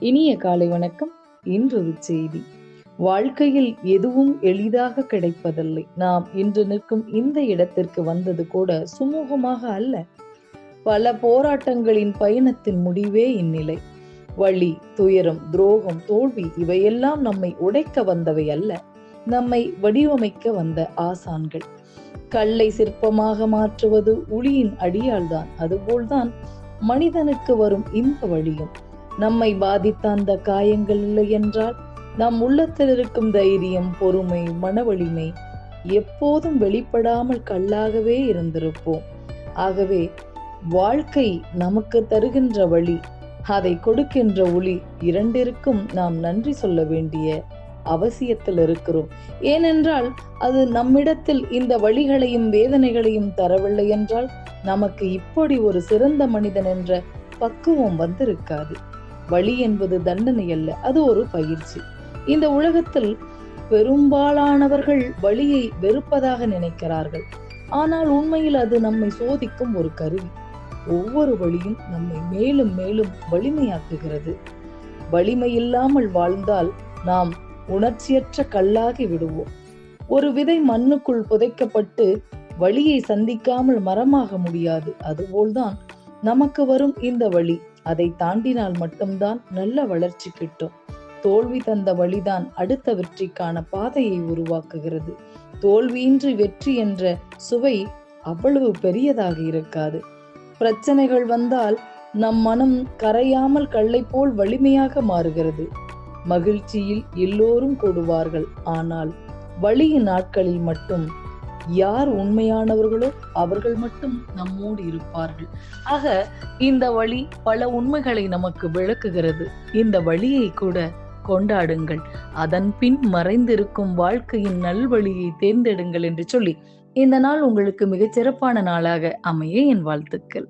இனிய காலை வணக்கம். இன்றொரு செய்தி. வாழ்க்கையில் எதுவும் எளிதாக கிடைப்பதில்லை. நாம் இன்று நிற்கும் இந்த இடத்திற்கு வந்தது கூட சுமூகமாக அல்ல. பல போராட்டங்களின் பயணத்தின் முடிவே இந்நிலை. வலி துயரம் துரோகம் தோல்வி இவையெல்லாம் நம்மை உடைக்க வந்தவை அல்ல. நம்மை வடிவமைக்க வந்த ஆசான்கள். கல்லை சிற்பமாக மாற்றுவது உளியின் அடியால்தான் அதுபோல்தான் மனிதனுக்கு வரும் இந்த வழியும். நம்மை பாதித்த அந்த காயங்கள் இல்லை என்றால் நம் உள்ளத்தில் இருக்கும் தைரியம் பொறுமை மனவலிமை எப்போதும் வெளிப்படாமல் கல்லாகவே இருந்திருப்போம். ஆகவே வாழ்க்கை நமக்கு தருகின்ற வழி அதை கொடுக்கின்ற ஒளி இரண்டிற்கும் நாம் நன்றி சொல்ல வேண்டிய அவசியத்தில் இருக்கிறோம். ஏனென்றால் அது நம்மிடத்தில் இந்த வழிகளையும் வேதனைகளையும் தரவில்லை என்றால் நமக்கு இப்படி ஒரு சிறந்த மனிதன் என்ற பக்குவம் வந்திருக்காது. வழி என்பது தண்டனை அல்ல அது ஒரு பயிற்சி. இந்த உலகத்தில் பெரும்பாலானவர்கள் வழியை வெறுப்பதாக நினைக்கிறார்கள். ஆனால் உண்மையில் அது நம்மை சோதிக்கும் ஒரு கருவி. ஒவ்வொரு வழியும் நம்மை மேலும் மேலும் வலிமையாக்குகிறது. வலிமை இல்லாமல் வாழ்ந்தால் நாம் உணர்ச்சியற்ற கல்லாகி விடுவோம். ஒரு விதை மண்ணுக்குள் புதைக்கப்பட்டு வழியை சந்திக்காமல் மரமாக முடியாது அதுபோல்தான் நமக்கு வரும் இந்த வழி அதை தாண்டினால் மட்டும்தான் நல்ல வளர்ச்சி கிட்டும். தோல்வி தந்த வழிதான் அடுத்த வெற்றிக்கான பாதையை உருவாக்குகிறது. தோல்வியின்றி வெற்றி என்ற சுவை அவ்வளவு பெரியதாக இருக்காது. பிரச்சனைகள் வந்தால் நம் மனம் கரையாமல் கல்லை போல் வலிமையாக மாறுகிறது. மகிழ்ச்சியில் எல்லோரும் கூடுவார்கள். ஆனால் வழியின் நாட்களில் மட்டும் யார் உண்மையானவர்களோ அவர்கள் மட்டும் நம்மோடு இருப்பார்கள். ஆக இந்த வழி பல உண்மைகளை நமக்கு விளக்குகிறது. இந்த வழியை கூட கொண்டாடுங்கள். அதன் பின் மறைந்திருக்கும் வாழ்க்கையின் நல்வழியை தேர்ந்தெடுங்கள் என்று சொல்லி இந்த நாள் உங்களுக்கு மிகச் சிறப்பான நாளாக அமைய என் வாழ்த்துக்கள்.